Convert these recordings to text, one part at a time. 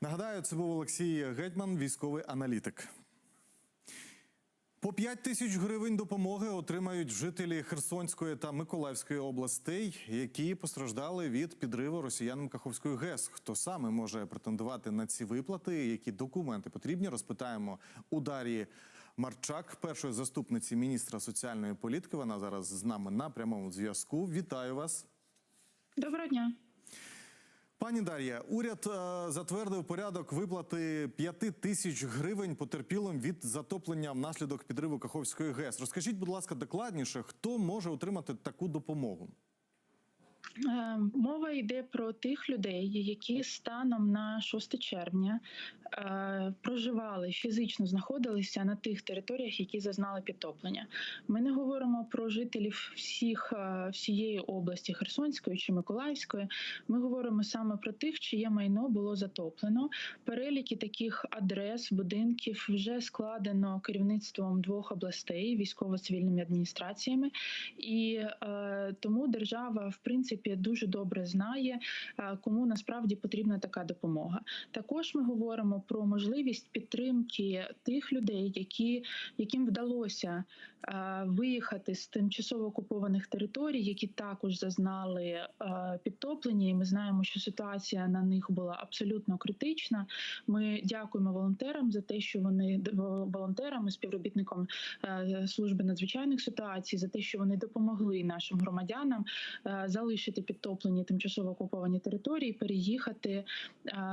Нагадаю, це був Олексій Гетьман, військовий аналітик. По 5 тисяч гривень допомоги отримають жителі Херсонської та Миколаївської областей, які постраждали від підриву росіянам Каховської ГЕС. Хто саме може претендувати на ці виплати? Які документи потрібні? Розпитаємо у Дар'ї Марчак, першої заступниці міністра соціальної політики. Вона зараз з нами на прямому зв'язку. Вітаю вас. Доброго дня. Пані Дар'я, уряд е, затвердив порядок виплати 5 тисяч гривень потерпілим від затоплення внаслідок підриву Каховської ГЕС. Розкажіть, будь ласка, докладніше, хто може отримати таку допомогу? Е, Мова йде про тих людей, які станом на 6 червня е, проживали фізично знаходилися на тих територіях, які зазнали підтоплення. Ми не говоримо про жителів всіх е, всієї області Херсонської чи Миколаївської. Ми говоримо саме про тих, чиє майно було затоплено. Переліки таких адрес, будинків вже складено керівництвом двох областей військово-цивільними адміністраціями, і е, тому держава, в принципі, дуже добре знає, е, кому насправді потрібна така допомога. Також ми говоримо про можливість підтримки тих людей, які яким вдалося е, виїхати з тимчасово окупованих територій, які також зазнали е, підтоплення. І ми знаємо, що ситуація на них була абсолютно критична. Ми дякуємо волонтерам за те, що вони волонтерам і співробітникам служби надзвичайних ситуацій, за те, що вони допомогли нашим громадянам е, залишити підтоплені тимчасово окуповані території, переїхати е,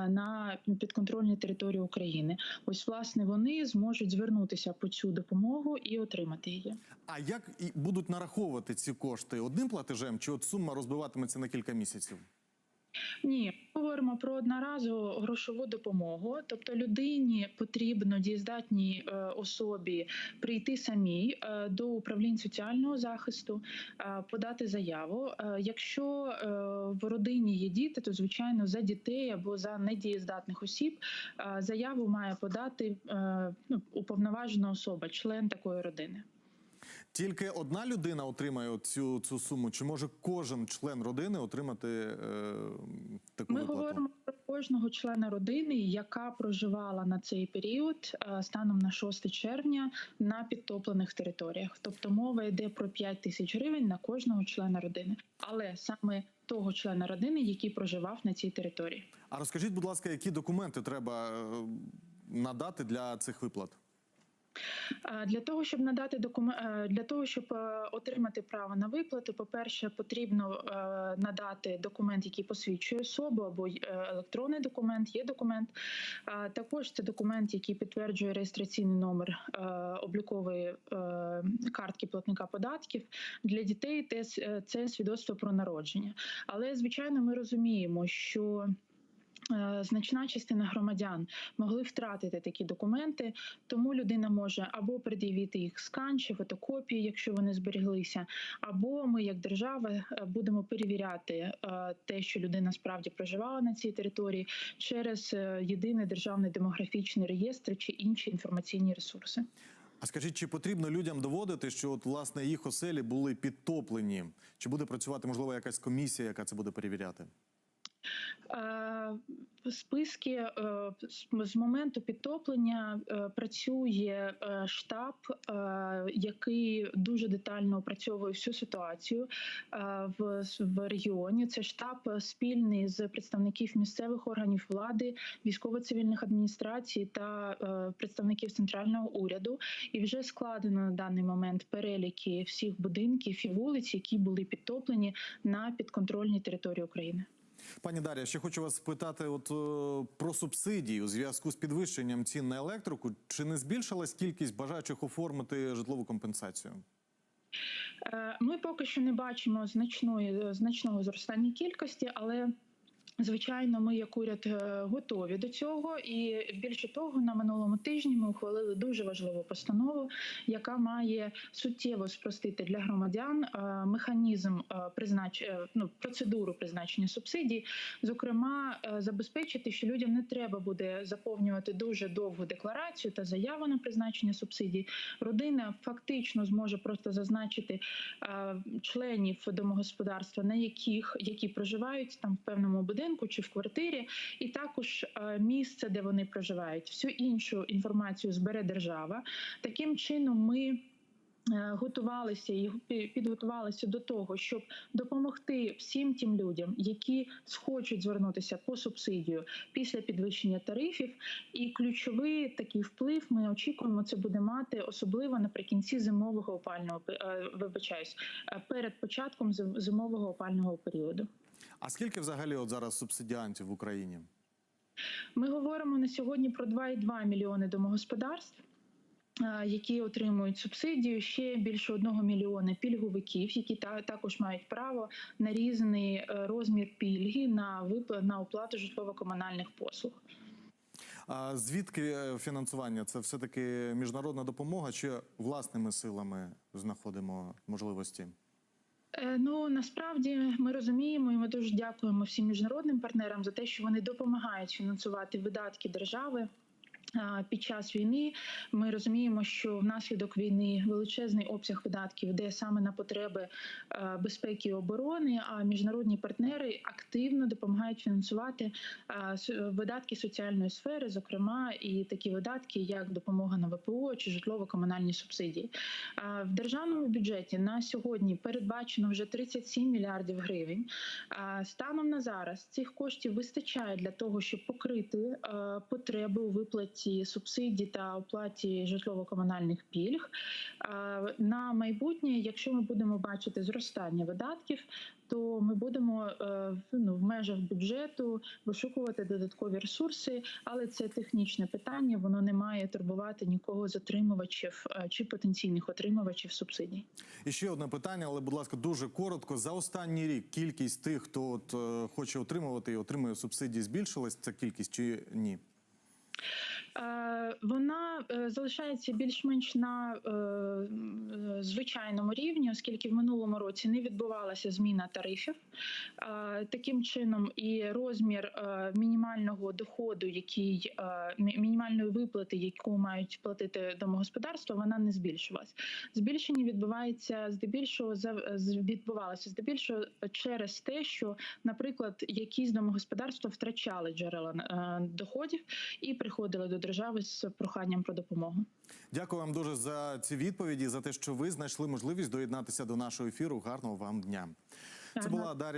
на підконтрольні території України. Ось власне вони зможуть звернутися по цю допомогу і отримати її. А як будуть нараховувати ці кошти одним платежем, чи от сума розбиватиметься на кілька місяців? Ні, ми говоримо про одноразову грошову допомогу. Тобто людині потрібно дієздатній е, особі прийти самій е, до управлінь соціального захисту, е, подати заяву. Якщо в родині є діти, то звичайно за дітей або за недієздатних осіб заяву має подати ну, уповноважена особа, член такої родини. Тільки одна людина отримає цю, цю суму, чи може кожен член родини отримати е, таку Ми виплату? говоримо про кожного члена родини, яка проживала на цей період е, станом на 6 червня на підтоплених територіях. Тобто мова йде про 5 тисяч гривень на кожного члена родини, але саме того члена родини, який проживав на цій території. А розкажіть, будь ласка, які документи треба е, надати для цих виплат? Е, Для того щоб надати докумен... е, для того, щоб е, отримати право на виплату, по-перше, потрібно е, надати документ, який посвідчує особу, або електронний документ, є документ. Також це документ, який підтверджує реєстраційний номер облікової картки платника податків. Для дітей це свідоцтво про народження. Але звичайно, ми розуміємо, що Значна частина громадян могли втратити такі документи, тому людина може або пред'явити їх скан чи фотокопії, якщо вони зберіглися, або ми, як держава, е, будемо перевіряти е, те, що людина справді проживала на цій території, через е, єдиний державний демографічний реєстр чи інші інформаційні ресурси. А скажіть, чи потрібно людям доводити, що от власне їх оселі були підтоплені? Чи буде працювати можливо якась комісія, яка це буде перевіряти? Е, Списки е, з- моменту підтоплення е, працює штаб, який дуже детально опрацьовує всю ситуацію в, регіоні. Це штаб спільний з представників місцевих органів влади, військово-цивільних адміністрацій та представників центрального уряду. І вже складено на даний момент переліки всіх будинків і вулиць, які були підтоплені на підконтрольній території України. Пані Дар'я, ще хочу вас спитати от е, про субсидії у зв'язку з підвищенням цін на електрику. Чи не збільшилась кількість бажаючих оформити житлову компенсацію? Е, Ми поки що не бачимо значної значного зростання кількості, але Звичайно, ми як уряд е, готові до цього, і більше того, на минулому тижні ми ухвалили дуже важливу постанову, яка має суттєво спростити для громадян е, механізм е, признач... ну, процедуру призначення субсидій. Зокрема, забезпечити, що людям не треба буде заповнювати дуже довгу декларацію та заяву на призначення субсидій. Родина фактично зможе просто зазначити членів домогосподарства, на яких які проживають там в певному будинку. Будинку чи в квартирі, і також е, місце, де вони проживають. Всю іншу інформацію збере держава. Таким чином ми. е, Готувалися і підготувалися до того, щоб допомогти всім тим людям, які схочуть звернутися по субсидію після підвищення тарифів. І ключовий такий вплив ми очікуємо, це буде мати особливо наприкінці зимового опального е, вибачаюсь, перед початком зим- зимового опального періоду. А скільки взагалі от зараз субсидіантів в Україні? Ми говоримо на сьогодні про 2,2 мільйони домогосподарств. Які отримують субсидію ще більше одного мільйона пільговиків, які та також мають право на різний е, розмір пільги на випла на оплату житлово-комунальних послуг. А звідки е, фінансування? Це все таки міжнародна допомога чи власними силами знаходимо можливості? Е, Ну насправді ми розуміємо, і ми дуже дякуємо всім міжнародним партнерам за те, що вони допомагають фінансувати видатки держави. Під час війни ми розуміємо, що внаслідок війни величезний обсяг видатків йде саме на потреби е, безпеки і оборони. А міжнародні партнери активно допомагають фінансувати е, видатки соціальної сфери, зокрема і такі видатки, як допомога на ВПО чи житлово-комунальні субсидії. В державному бюджеті на сьогодні передбачено вже 37 мільярдів гривень. Станом на зараз цих коштів вистачає для того, щоб покрити е, потреби у виплаті субсидій та оплаті житлово-комунальних пільг. На майбутнє, якщо ми будемо бачити зростання видатків, то ми будемо е, ну, в межах бюджету вишукувати додаткові ресурси, але це технічне питання. Воно не має турбувати нікого з отримувачів е, чи потенційних отримувачів субсидій. І ще одне питання, але будь ласка, дуже коротко. За останній рік кількість тих, хто от е, хоче отримувати і отримує субсидії, збільшилась ця кількість чи ні? Е, Вона е, залишається більш-менш на е, звичайному рівні, оскільки в минулому році не відбувалася зміна тарифів. Таким чином, і розмір мінімального доходу, який мінімальної виплати, яку мають платити домогосподарства, вона не збільшилась. Збільшення відбувається здебільшого відбувалося здебільшого через те, що, наприклад, якісь домогосподарства втрачали джерела доходів і приходили до держави з проханням про допомогу. Дякую вам дуже за ці відповіді, за те, що ви знайшли можливість доєднатися до нашого ефіру. Гарного вам дня. Це була Дар'я.